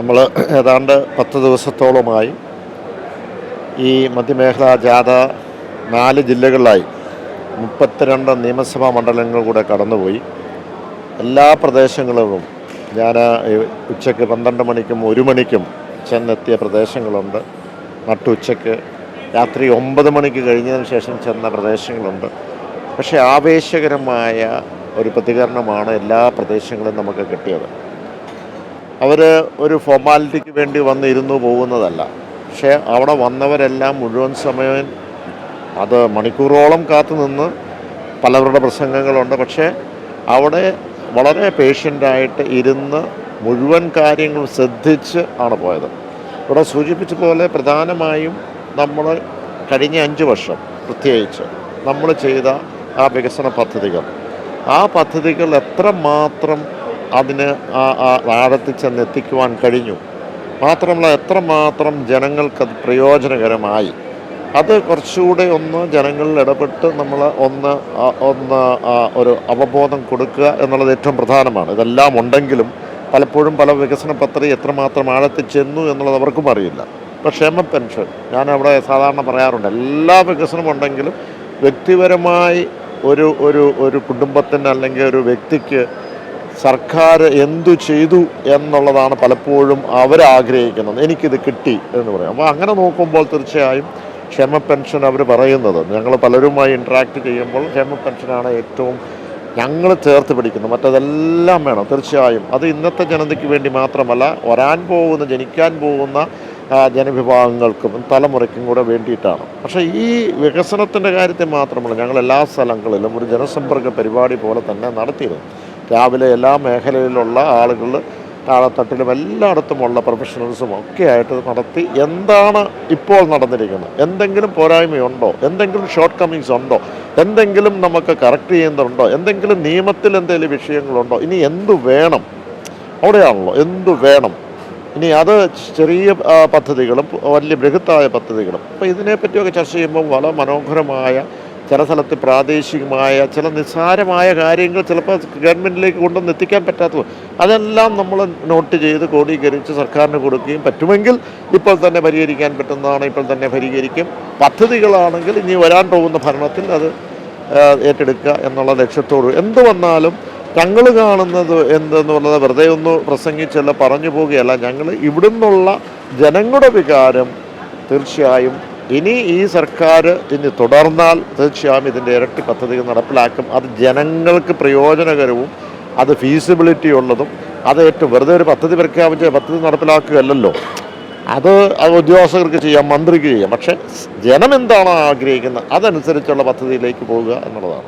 നമ്മൾ ഏതാണ്ട് പത്ത് ദിവസത്തോളമായി ഈ മധ്യമേഖലാ ജാഥ നാല് ജില്ലകളിലായി. മുപ്പത്തിരണ്ട് നിയമസഭാ മണ്ഡലങ്ങൾ കൂടെ കടന്നുപോയി. എല്ലാ പ്രദേശങ്ങളിലും ഞാൻ ഉച്ചയ്ക്ക് പന്ത്രണ്ട് മണിക്കും ഒരു മണിക്കും ചെന്നെത്തിയ പ്രദേശങ്ങളുണ്ട്. നട്ടുച്ചയ്ക്ക് രാത്രി ഒമ്പത് മണിക്ക് കഴിഞ്ഞതിന് ശേഷം ചെന്ന പ്രദേശങ്ങളുണ്ട്. പക്ഷേ ആവേശകരമായ ഒരു പ്രതികരണമാണ് എല്ലാ പ്രദേശങ്ങളും നമുക്ക് കിട്ടിയത്. അവർ ഒരു ഫോർമാലിറ്റിക്ക് വേണ്ടി വന്നിരുന്നു പോകുന്നതല്ല. പക്ഷേ അവിടെ വന്നവരെല്ലാം മുഴുവൻ സമയം അത് മണിക്കൂറോളം കാത്തു നിന്ന് പലവരുടെ പ്രസംഗങ്ങളുണ്ട്. പക്ഷേ അവിടെ വളരെ പേഷ്യന്റായിട്ട് ഇരുന്ന് മുഴുവൻ കാര്യങ്ങളും ശ്രദ്ധിച്ച് ആണ് പോയത്. ഇവിടെ സൂചിപ്പിച്ച പോലെ പ്രധാനമായും നമ്മൾ കഴിഞ്ഞ അഞ്ച് വർഷം പ്രത്യേകിച്ച് നമ്മൾ ചെയ്ത ആ വികസന പദ്ധതികൾ. ആ പദ്ധതികൾ എത്രമാത്രം അതിന് ആഴത്തിൽ ചെന്ന് എത്തിക്കുവാൻ കഴിഞ്ഞു. മാത്രമല്ല എത്രമാത്രം ജനങ്ങൾക്കത് പ്രയോജനകരമായി. അത് കുറച്ചുകൂടെ ഒന്ന് ജനങ്ങളിൽ ഇടപെട്ട് നമ്മൾ ഒന്ന് ഒന്ന് ഒരു അവബോധം കൊടുക്കുക എന്നുള്ളത് ഏറ്റവും പ്രധാനമാണ്. ഇതെല്ലാം ഉണ്ടെങ്കിലും പലപ്പോഴും പല വികസന പദ്ധതി എത്രമാത്രം ആഴത്തിൽ ചെന്നു എന്നുള്ളത് അവർക്കും അറിയില്ല. ഇപ്പോൾ ക്ഷേമ പെൻഷൻ ഞാൻ അവിടെ സാധാരണ പറയാറുണ്ട് എല്ലാ വികസനം ഉണ്ടെങ്കിലും വ്യക്തിപരമായി ഒരു ഒരു ഒരു കുടുംബത്തിന് അല്ലെങ്കിൽ ഒരു വ്യക്തിക്ക് സർക്കാർ എന്തു ചെയ്തു എന്നുള്ളതാണ് പലപ്പോഴും അവരാഗ്രഹിക്കുന്നത്. എനിക്കിത് കിട്ടി എന്ന് പറയും. അപ്പോൾ അങ്ങനെ നോക്കുമ്പോൾ തീർച്ചയായും ക്ഷമ പെൻഷൻ അവർ പറയുന്നത്. ഞങ്ങൾ പലരുമായി ഇൻട്രാക്ട് ചെയ്യുമ്പോൾ ക്ഷേമ പെൻഷനാണ് ഏറ്റവും ഞങ്ങൾ ചേർത്ത് പിടിക്കുന്നത്. മറ്റതെല്ലാം വേണം. തീർച്ചയായും അത് ഇന്നത്തെ ജനതയ്ക്ക് വേണ്ടി മാത്രമല്ല വരാൻ പോകുന്ന ജനിക്കാൻ പോകുന്ന ജനവിഭാഗങ്ങൾക്കും തലമുറയ്ക്കും കൂടെ വേണ്ടിയിട്ടാണ്. പക്ഷേ ഈ വികസനത്തിന്റെ കാര്യത്തിൽ മാത്രമല്ല ഞങ്ങൾ എല്ലാ സ്ഥലങ്ങളിലും ഒരു ജനസമ്പർക്ക പരിപാടി പോലെ തന്നെ നടത്തിയിരുന്നു. രാവിലെ എല്ലാ മേഖലയിലുള്ള ആളുകൾ താഴെത്തട്ടിലും എല്ലായിടത്തുമുള്ള പ്രൊഫഷണൽസും ഒക്കെ ആയിട്ട് നടത്തി എന്താണ് ഇപ്പോൾ നടന്നിരിക്കുന്നത്? എന്തെങ്കിലും പോരായ്മയുണ്ടോ? എന്തെങ്കിലും ഷോർട്ട് കമ്മിങ്സ് ഉണ്ടോ? എന്തെങ്കിലും നമുക്ക് കറക്റ്റ് ചെയ്യുന്നുണ്ടോ? എന്തെങ്കിലും നിയമത്തിൽ എന്തെങ്കിലും വിഷയങ്ങളുണ്ടോ? ഇനി എന്തു വേണം? അവിടെയാണല്ലോ എന്തു വേണം? ഇനി അത് ചെറിയ പദ്ധതികളും വലിയ ബൃഹത്തായ പദ്ധതികളും. അപ്പോൾ ഇതിനെപ്പറ്റിയൊക്കെ ചർച്ച ചെയ്യുമ്പോൾ വളരെ മനോഹരമായ ചില സ്ഥലത്ത് പ്രാദേശികമായ ചില നിസ്സാരമായ കാര്യങ്ങൾ ചിലപ്പോൾ ഗവൺമെന്റിലേക്ക് കൊണ്ടുവന്ന് എത്തിക്കാൻ പറ്റാത്തത്. അതെല്ലാം നമ്മൾ നോട്ട് ചെയ്ത് ക്രോഡീകരിച്ച് സർക്കാരിന് കൊടുക്കുകയും പറ്റുമെങ്കിൽ ഇപ്പോൾ തന്നെ പരിഹരിക്കാൻ പറ്റുന്നതാണ് ഇപ്പോൾ തന്നെ പരിഹരിക്കും. പദ്ധതികളാണെങ്കിൽ ഇനി വരാൻ പോകുന്ന ഭരണത്തിൽ അത് ഏറ്റെടുക്കുക എന്നുള്ള ലക്ഷ്യത്തോട്. എന്ത് വന്നാലും ഞങ്ങൾ കാണുന്നത് എന്തെന്ന് പറഞ്ഞത് വെറുതെ ഒന്ന് പ്രസംഗിച്ചല്ല പറഞ്ഞു പോവുകയല്ല. ഞങ്ങൾ ഇവിടുന്നുള്ള ജനങ്ങളുടെ വികാരം തീർച്ചയായും ഇനി ഈ സർക്കാർ ഇനി തുടർന്നാൽ തീർച്ചയായും ഇതിന്റെ ഇരട്ടി പദ്ധതികൾ നടപ്പിലാക്കും. അത് ജനങ്ങൾക്ക് പ്രയോജനകരവും അത് ഫീസിബിലിറ്റി ഉള്ളതും അത് ഏറ്റവും വെറുതെ ഒരു പദ്ധതി പ്രഖ്യാപിച്ച് പദ്ധതി നടപ്പിലാക്കുകയല്ലല്ലോ. അത് അത് ഉദ്യോഗസ്ഥർക്ക് ചെയ്യാം മന്ത്രിക്ക് ചെയ്യാം. പക്ഷേ ജനം എന്താണോ ആഗ്രഹിക്കുന്നത്? അതനുസരിച്ചുള്ള പദ്ധതിയിലേക്ക് പോവുക എന്നുള്ളതാണ്.